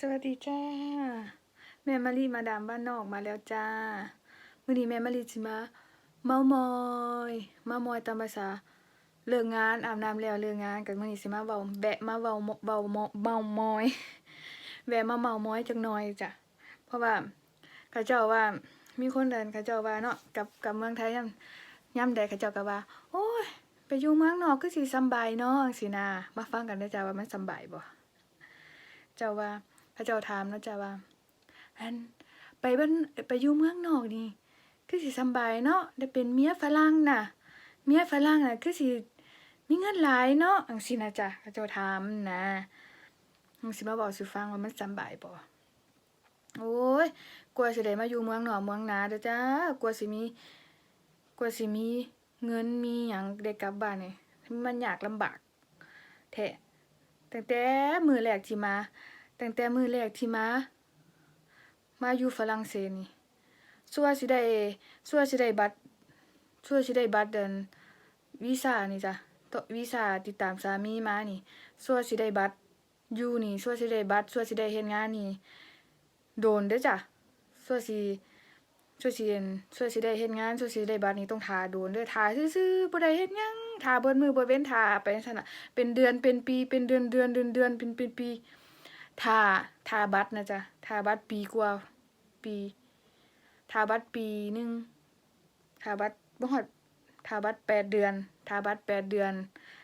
สวัสดีจ้า แม่มารีมาดามบ้านนอกมาแล้วจ้ามื้อนี้แม่มารีสิมาเมามอยเมามอยตามภาษาเลิกงานอาบน้ำแล้วเลิกงานกันมื้อนี้สิมาเว้าแบะมาเว้าเว้าเมาเมามอยแวะมาเมามอยจักหน่อยจ้ะเพราะว่าเขาเจ้าว่ามีคนเดินเขาเจ้าว่าเนาะกับกับเมืองไทยยามยามใดเขาเจ้าก็ว่า โอ้ยไปอยู่เมืองนอกคือสิสบายเนาะจังซี่นะมาฟังกันเด้จ้าว่ามันสบายบ่เจ้าว่า พระเจ้าถามเนาะจ้าว่าอันไปบ้านไปอยู่เมืองนอกนี่คือสิสำบายเนาะได้เป็นเมียฝรั่งน่ะ เมียฝรั่งน่ะคือสิมีเงินหลายเนาะจังซี่นะจ้ะพระเจ้าถามนะมึงสิมาบอกสู่ฟังว่ามันสำบายบ่โอ้ยกว่าสิได้มาอยู่เมืองนอกเมืองนาเด้อจ้ากว่าสิมีกว่าสิมีเงินมีหยังได้กลับบ้านนี่มันยากลำบากแท้ตั้งแต่มือแรกที่มา ตั้งแต่มือแรกที่มา มาอยู่ฝรั่งเศสนี่สัวสิได้สัวสิได้บัตรสัวสิได้บัตรเดินวีซ่านี่จ้ะตวีซ่าติดตามสามีมานี่สัวสิได้บัตรอยู่นี่สัวสิได้บัตรสัวสิได้เฮ็ดงานนี่ โดนเด้อจ้ะสัวสิสัวสิเฮ็ดสัวสิได้เฮ็ดงานสัวสิได้บัตรนี่ต้องทาโดนเด้อทาซื่อๆบ่ได้เฮ็ดหยังทาเบิดมือบ่เว้นทาไปซั่นน่ะเป็นเดือนเป็นปีเป็นเดือนเดือนเดือนเดือนเป็นเป็นปี ทาทาบัตรนะจ๊ะทาบัตรปีกว่าปีทาบัตรปีหนึ่งทาบัตรบ่ฮอดทาบัตรแปดเดือนทาบัตรแปดเดือน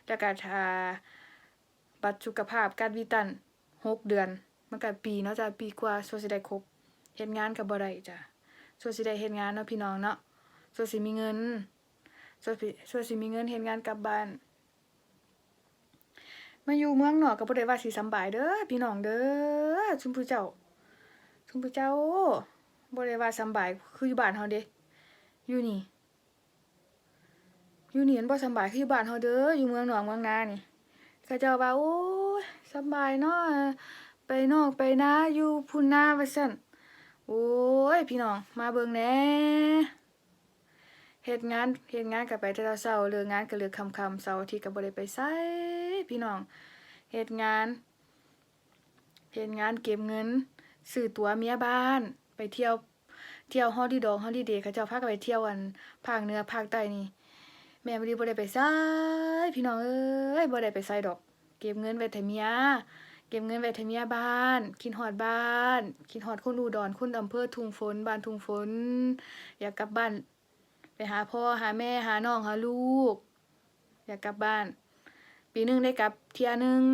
แล้วก็ทาบัตรสุขภาพการวิตันหกเดือน มันก็ปีเนาะจ้ะปีกว่าส่วนสิได้ครบเฮ็ดงานก็บ่ได้จ้ะส่วนสิได้เฮ็ดงานเนาะพี่น้องเนาะส่วนสิมีเงินส่วนสิส่วนสิมีเงินเฮ็ดงานกลับบ้าน มาอยู่เมืองนอกก็บ่ได้ว่าสิสำบายเด้อพี่น้องเด้อชุมผู้เจ้า ชุมผู้เจ้าบ่ได้ว่าสำบายคืออยู่บ้านเฮาเด้อยู่นี่ อยู่นี่มันบ่สำบายคืออยู่บ้านเฮาเด้ออยู่เมืองนอกเมืองนานี่เขาเจ้าว่าโอ้ยสำบายเนาะไปนอกไปนาอยู่พุ่นนาว่าซั่นโอ้ยพี่น้องมาเบิ่งแหน่ เฮ็ดงานเฮ็ดงานก็ไปแต่เช้าเลิกงานก็เลิกค่ำเสาร์อาทิตย์ก็บ่ได้ไปไสพี่น้องเฮ็ดงานเฮ็ดงานเก็บเงินซื้อตัวเมียบ้าน ไปเที่ยวเที่ยวฮอลิดองฮอลิเดย์เขาเจ้าพากันไปเที่ยวอันภาคเหนือภาคใต้นี่แม่บ่ได้บ่ได้ไปไสพี่น้องเอ้ยบ่ได้ไปไสดอก เก็บเงินไว้ให้เมียเก็บเงินไว้ให้เมียบ้าน คิดฮอดบ้าน คิดฮอดคนอุดรคนอำเภอทุ่งฝน บ้านทุ่งฝน อยากกลับบ้าน หาพ่อหาแม่หาน้องหาลูก อยากกลับบ้าน ปีหนึงได้กลับเที่ยหนึง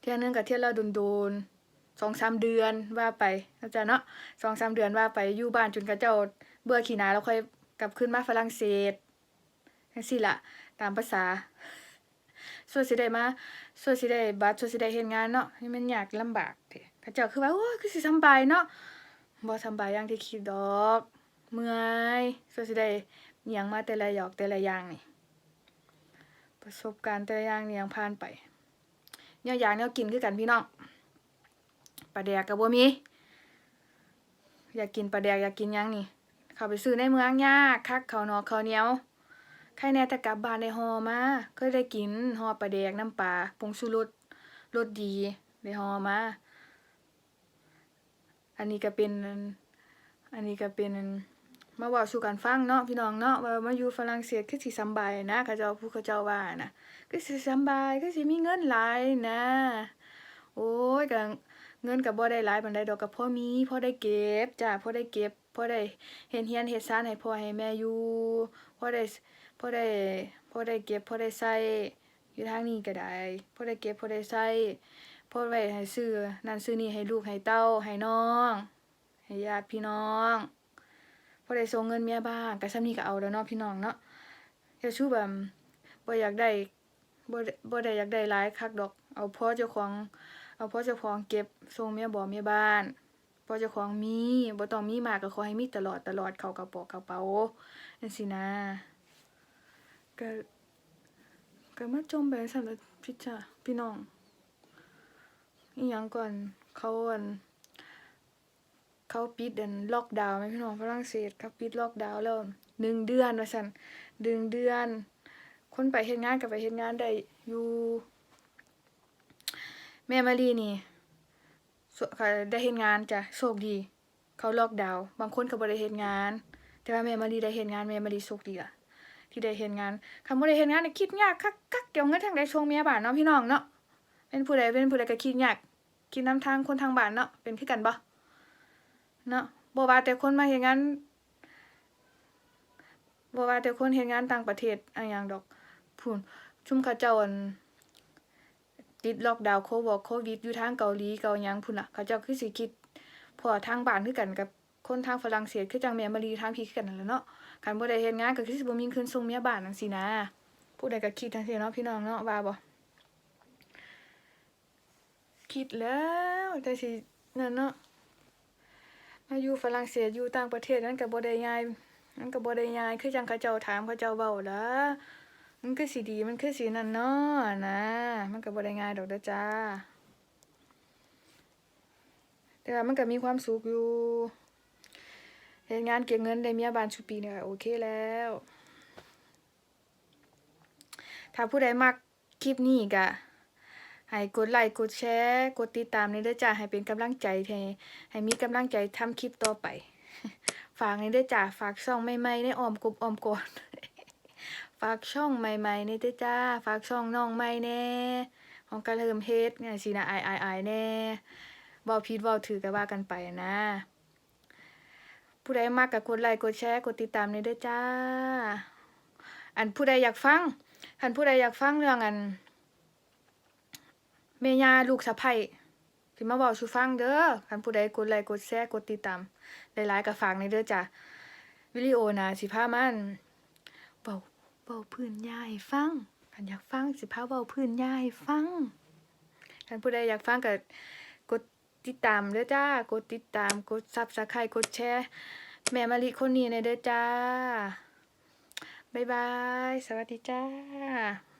เที่ยหนึงกับเที่ยวละโดนๆสองสามเดือนว่าไปเข้าใจเนาะสองสามเดือนว่าไปอยู่บ้านจนกระเจ้าเบื่อขี้หนาแล้วค่อยกลับขึ้นมาฝรั่งเศสจังซี่ล่ะตามภาษาส่วนสิได้มาส่วนสิได้บัตรส่วนสิได้เฮ็ดงานเนาะนี่มันยากลำบากเด้เขาเจ้าคือว่าโอ้คือสิสำบายเนาะบ่สำบายอย่างที่คิดดอก เมื่อยสสิได้อิหยังมาแต่ละหยอกแต่ละอย่างนี่ ประสบการณ์แต่ละอย่างนี่ยังผ่านไปแนวอย่างแนวกินคือกันพี่น้องปลาแดกก็บ่มี อยากกินปลาแดกอยากกินยังนี่ เขาไปซื้อในเมืองยากคักข้าวนอกข้าวเนียวใครแน่แต่กลับบ้านได้ห่อมาเคยได้กินห่อปลาแดกน้ำปลาผงชูรสรสดีได้ห่อมาอันนี้ก็เป็น อันนี้ก็เป็น มาเว้าสู่กันฟังเนาะพี่น้องเนาะว่ามาอยู่ฝรั่งเศสคือสิสบายนะเขาเจ้าผู้เขาเจ้าว่านะคือสิสบายคือสิมีเงินหลายนะ โอ้ยก็เงินก็บ่ได้หลายปานใดดอกก็พอมีพ่อได้เก็บจ้ะพ่อได้เก็บพ่อได้เฮ็ดเฮียนเฮ็ดซานให้พ่อให้แม่อยู่พ่อได้พ่อได้พ่อได้เก็บพ่อได้ใช้อยู่ทางนี้ก็ได้พ่อได้เก็บพ่อได้ใช้พอไว้ให้ซื้อนั่นซื้อนี่ให้ลูกให้เต้าให้น้อง ให้ญาติพี่น้อง พอได้ส่งเงินเมียบ้างก็ซ้ำนี้ก็เอาแล้วเนาะพี่น้องเนาะอย่าชูแบบบ่อยากได้บ่ได้บ่ได้อยากได้หลายคักดอก เอาพอเจ้าของ เอาพอเจ้าของเก็บส่งเมียบ่เมียบ้านพอเจ้าของมีบ่ต้องมีมากก็ขอให้มีตลอดตลอดเข้ากระเป๋ากระเป๋าจังซี่นะก็ก็มาจมไปซั่นล่ะพี่จ้าพี่น้องอีหยังก่อนเขาอัน เขาปิดอันล็อกดาวน์ไหมพี่น้องฝรั่งเศสเขาปิดล็อกดาวน์แล้วหนึ่งเดือนว่าซั่นหนึ่งเดือน คนไปเฮ็ดงานก็ไปเฮ็ดงานได้อยู่แม่มารีนี่ได้เฮ็ดงานจ้ะโชคดี เขาล็อกดาวน์บางคนก็บ่ได้เฮ็ดงาน แต่ว่าแม่มารีได้เฮ็ดงานแม่มารีโชคดีล่ะที่ได้เฮ็ดงานคันบ่ได้เฮ็ดงานนี่คิดยากคักๆเกี่ยวเงินทางใดช่วงเมียบ้านเนาะพี่น้องเนาะเป็นผู้ใดเป็นผู้ใดก็คิดยากคิดนํทางคนทางบ้านเนาะเป็นคือกันบ่ เนาะบ่ว่าแต่คนมาเฮ็ดงานบ่ว่าแต่คนเฮ็ดงานต่างประเทศอะหยังดอกพูนชุมเขาเจ้าอันติดล็อกดาวน์โควงโควิดอยู่ทางเกาหลีเกาหยังพุ่นน่ะเขาเจ้าคือสิคิดพราะว่าทางบ้านคือกันกับคนทางฝรั่งเศสคือจังแม่มารีทางพี่คือกันนั่นแหละเนาะคันบ่ได้เฮ็ดงานก็คือสิบ่มีเงินส่งเมียบ้านจังซี่นะผู้ใดก็คิดจังซี่เนาะพี่น้องเนาะว่าบ่คิดแล้วแต่สินั่นเนาะ มาอยู่ฝรั่งเศสอยู่ต่างประเทศนั้นก็บ่ได้ง่ายมันก็บ่ได้ง่ายคือจังเขาเจ้าถามเขาเจ้าเว้าละมันคือสิดีมันคือสินั่นเนาะนะ มันก็บ่ได้ง่ายดอกเด้อจ้า แต่ว่ามันก็มีความสุขอยู่เฮ็ดงานเก็บเงินได้เมียบานชุปีเนี่ยโอเคแล้ว ถ้าผู้ใดมักคลิปนี้ก็ ให้กดไลค์กดแชร์กดติดตามในเด้อจ้าให้เป็นกำลังใจให้ให้มีกำลังใจทำคลิปต่อไป ฝากในเด้อจ้าฝากช่องใหม่ๆในอ้อมกบอ้อมกอดฝากช่องใหม่ๆในเด้อจ้า ฝากช่องน้องใหม่แน่ของกระเริ่มเฮ็ดเนี่ยสินะอายๆๆแน่เว้าผิดเว้าถูกก็ว่ากันไปนะ ผู้ใดมากก็กดไลค์กดแชร์กดติดตามในเด้อจ้า อันผู้ใดอยากฟังคันผู้ใดอยากฟังเรื่องอัน แม่ย่าลูกสะใภ้สิมาเว้าสู่ฟังเด้อคันผู้ใดกดไลค์กดแชร์กดติดตามหลายๆก็ฝากในเด้อจ้าวิดีโอนะสิพามันเว้าเว้าพื้นย่าให้ฟังคันอยากฟังสิพาเว้าพื้นย่าให้ฟังคันผู้ใดอยากฟังก็กดติดตามเด้อจ้ากดติดตามกด Subscribe กดแชร์แม่มะลิคนนี้ในเด้อจ้าบ๊ายบาย สวัสดีจ้า